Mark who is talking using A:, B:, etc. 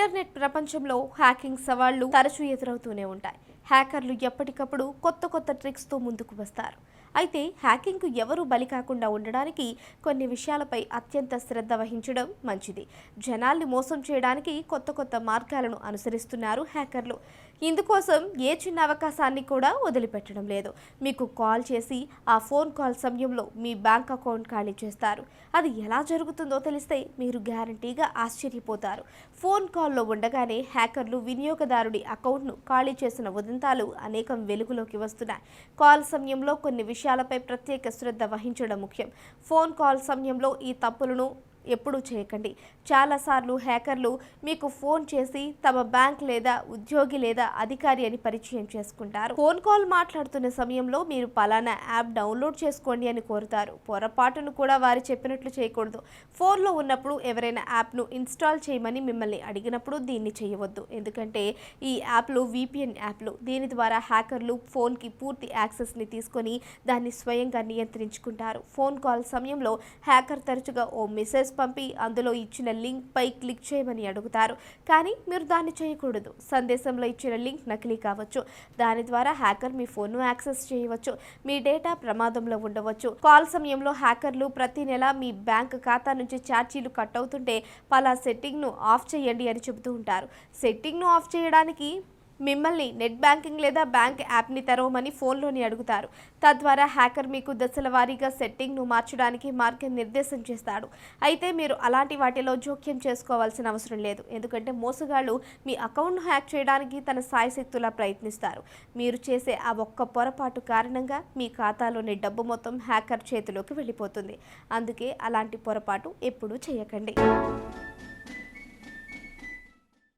A: Internet ప్రపంచంలో hacking సవాళ్ళు తరచూ ఎదురవుతూనే ఉంటాయి. హ్యాకర్లు ఎప్పటికప్పుడు కొత్త కొత్త ట్రిక్స్తో ముందుకు వస్తారు. అయితే హ్యాకింగ్కు ఎవరూ బలి కాకుండా ఉండడానికి కొన్ని విషయాలపై అత్యంత శ్రద్ధ వహించడం మంచిది. జనాల్ని మోసం చేయడానికి కొత్త కొత్త మార్గాలను అనుసరిస్తున్నారు హ్యాకర్లు. ఇందుకోసం ఏ చిన్న అవకాశాన్ని కూడా వదిలిపెట్టడం లేదు. మీకు కాల్ చేసి ఆ ఫోన్ కాల్ సమయంలో మీ బ్యాంక్ అకౌంట్ ఖాళీ చేస్తారు. అది ఎలా జరుగుతుందో తెలిస్తే మీరు గ్యారంటీగా ఆశ్చర్యపోతారు. ఫోన్ కాల్లో ఉండగానే హ్యాకర్లు వినియోగదారుడి అకౌంట్ను ఖాళీ చేసిన ఉదంతాలు అనేకం వెలుగులోకి వస్తున్నాయి. కాల్ సమయంలో కొన్ని విషయాలు విషయాలపై ప్రత్యేక శ్రద్ధ వహించడం ముఖ్యం. ఫోన్ కాల్ సమయంలో ఈ తప్పులను ఎప్పుడూ చేయకండి. చాలాసార్లు హ్యాకర్లు మీకు ఫోన్ చేసి తమ బ్యాంక్ లేదా ఉద్యోగి లేదా అధికారి అని పరిచయం చేసుకుంటారు. ఫోన్ కాల్ మాట్లాడుతున్న సమయంలో మీరు పలానా యాప్ డౌన్లోడ్ చేసుకోండి అని కోరుతారు. పొరపాటును కూడా వారు చెప్పినట్లు చేయకూడదు. ఫోన్లో ఉన్నప్పుడు ఎవరైనా యాప్ను ఇన్స్టాల్ చేయమని మిమ్మల్ని అడిగినప్పుడు దీన్ని చేయవద్దు. ఎందుకంటే ఈ యాప్లు విపిఎన్ యాప్లు. దీని ద్వారా హ్యాకర్లు ఫోన్కి పూర్తి యాక్సెస్ని తీసుకొని దాన్ని స్వయంగా నియంత్రించుకుంటారు. ఫోన్ కాల్ సమయంలో హ్యాకర్ తరచుగా ఓ మెసేజ్ పంపి అందులో ఇచ్చిన లింక్ పై క్లిక్ చేయమని అడుగుతారు. కానీ మీరు దాన్ని చేయకూడదు. సందేశంలో ఇచ్చిన లింక్ నకిలీ కావచ్చు. దాని ద్వారా హ్యాకర్ మీ ఫోన్ను యాక్సెస్ చేయవచ్చు. మీ డేటా ప్రమాదంలో ఉండవచ్చు. కాల్ సమయంలో హ్యాకర్లు ప్రతి నెల మీ బ్యాంక్ ఖాతా నుంచి ఛార్జీలు కట్ అవుతుంటే పలా సెట్టింగ్ను ఆఫ్ చేయండి అని చెబుతూ ఉంటారు. సెట్టింగ్ను ఆఫ్ చేయడానికి మిమ్మల్ని నెట్ బ్యాంకింగ్ లేదా బ్యాంక్ యాప్ని తెరవమని ఫోన్లోని అడుగుతారు. తద్వారా హ్యాకర్ మీకు దశల వారీగా సెట్టింగ్ను మార్చడానికి మార్గం నిర్దేశం చేస్తాడు. అయితే మీరు అలాంటి వాటిలో జోక్యం చేసుకోవాల్సిన అవసరం లేదు. ఎందుకంటే మోసగాళ్ళు మీ అకౌంట్ను హ్యాక్ చేయడానికి తన సాయశక్తులా ప్రయత్నిస్తారు. మీరు చేసే ఆ ఒక్క పొరపాటు కారణంగా మీ ఖాతాలోని డబ్బు మొత్తం హ్యాకర్ చేతిలోకి వెళ్ళిపోతుంది. అందుకే అలాంటి పొరపాటు ఎప్పుడూ చేయకండి.